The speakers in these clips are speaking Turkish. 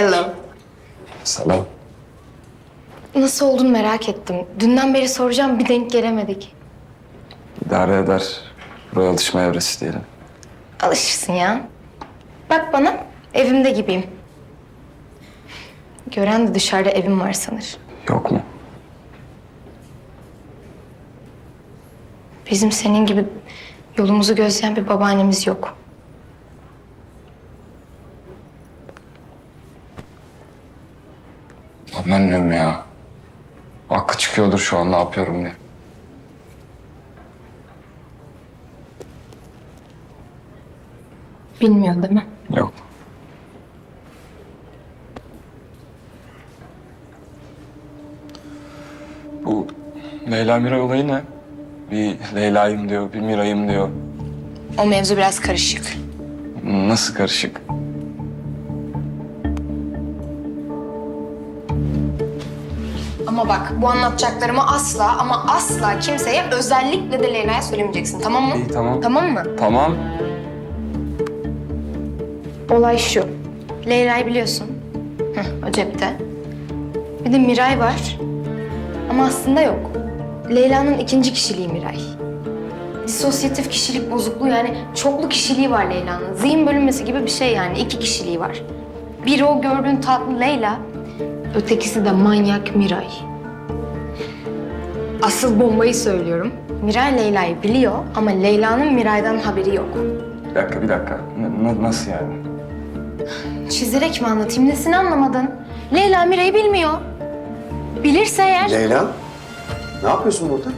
Hello. Selam. Nasıl oldun merak ettim. Dünden beri soracağım bir denk gelemedik. İdare eder. Buraya alışma evresi diyelim. Alışırsın ya. Bak bana evimde gibiyim. Gören de dışarıda evim var sanır. Yok mu? Bizim senin gibi yolumuzu gözleyen bir babaannemiz yok. Annem ya. Hakkı çıkıyordur şu an ne yapıyorum diye. Bilmiyor değil mi? Yok. Bu Leyla Miray olayı ne? Bir Leyla'yım diyor, bir Miray'ım diyor. O mevzu biraz karışık. Nasıl karışık? Ama bak bu anlatacaklarımı asla ama asla kimseye özellikle de Leyla'ya söylemeyeceksin tamam mı? İyi tamam. Tamam mı? Tamam. Olay şu. Leyla'yı biliyorsun. Heh, o cepte. Bir de Miray var. Ama aslında yok. Leyla'nın ikinci kişiliği Miray. Disosyatif kişilik bozukluğu yani çoklu kişiliği var Leyla'nın. Zihin bölünmesi gibi bir şey yani. iki kişiliği var. Biri o gördüğün tatlı Leyla, ötekisi de manyak Miray. Asıl bombayı söylüyorum. Miray Leyla'yı biliyor ama Leyla'nın Miray'dan haberi yok. Bir dakika, bir dakika. N- nasıl yani? Çizerek mi anlatayım? Nesini anlamadın? Leyla Miray'ı bilmiyor. Bilirse eğer... Leyla, ne yapıyorsun burada?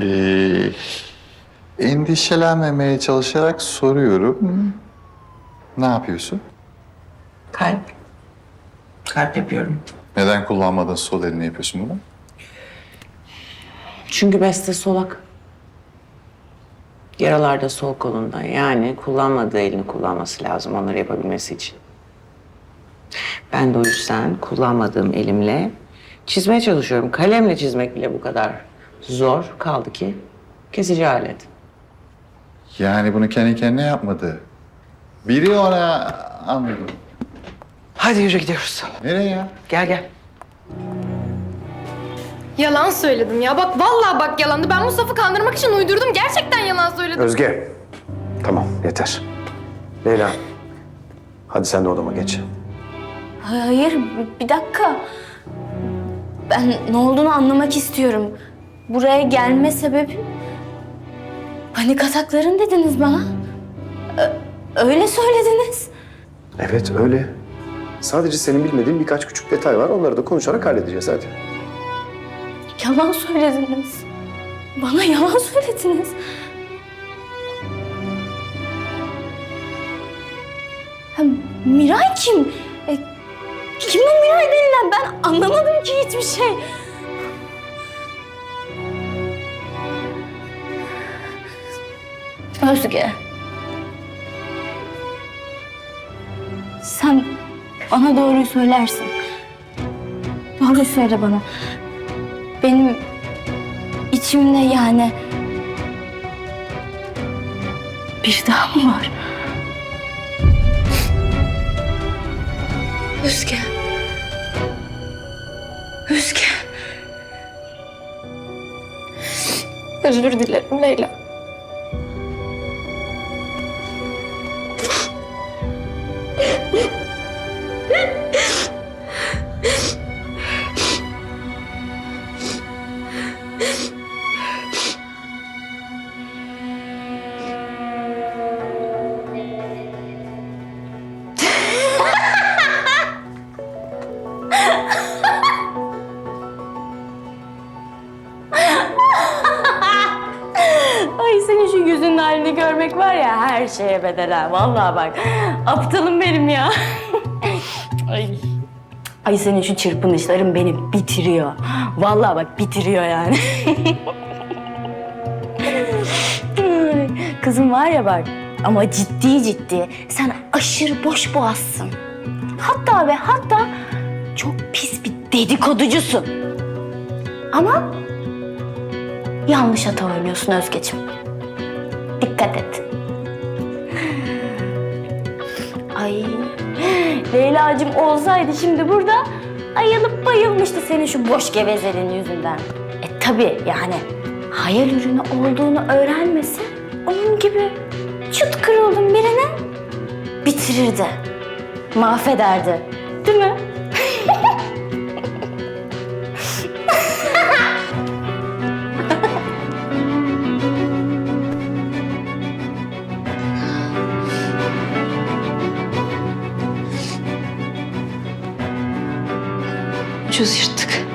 Ee, endişelenmemeye çalışarak soruyorum. Ne yapıyorsun? Kalp. Kalp yapıyorum. Neden kullanmadığın sol elini yapıyorsun bunu? Çünkü Beste solak. Yaralarda sol kolunda. Yani kullanmadığı elini kullanması lazım onları yapabilmesi için. Ben de o yüzden kullanmadığım elimle çizmeye çalışıyorum. Kalemle çizmek bile bu kadar zor kaldı ki kesici alet. Yani bunu kendi kendine yapmadı. Biri ona anladım. Hadi yürü gidiyoruz. Nereye ya? Gel gel. Yalan söyledim ya. Bak vallahi bak yalandı. Ben Mustafa'ı kandırmak için uydurdum. Gerçekten yalan söyledim. Özge. Tamam, yeter. Leyla, hadi sen de odama geç. Hayır, bir dakika. Ben ne olduğunu anlamak istiyorum. Buraya gelme sebebim... Panik atakların dediniz bana. Ö- öyle söylediniz. Evet, öyle. Sadece senin bilmediğin birkaç küçük detay var. Onları da konuşarak halledeceğiz hadi. Yalan söylediniz. Bana yalan söylediniz. Ha, Miray kim? E, kim o Miray denilen? Ben anlamadım ki hiçbir şey. Özge. Sen bana doğruyu söylersin. Doğru söyle bana. Benim içimde yani bir daha mı var? Özge. Özge. Özür dilerim Leyla. Ay senin şu yüzünün halini görmek var ya her şeye bedel ha. Vallahi bak aptalım benim ya. Ay. Ay senin şu çırpınışların beni bitiriyor. Vallahi bak bitiriyor yani. Kızım var ya bak ama ciddi ciddi sen aşırı boş boğazsın. Hatta ve hatta çok pis bir dedikoducusun. Ama yanlış hata oynuyorsun Özgeciğim. Dikkat et. Leyla'cığım olsaydı şimdi burada ayılıp bayılmıştı senin şu boş gevezeliğin yüzünden. E tabii yani hayal ürünü olduğunu öğrenmesi onun gibi çıt kırıldım birine bitirirdi. Mahvederdi. Değil mi? çözüştük.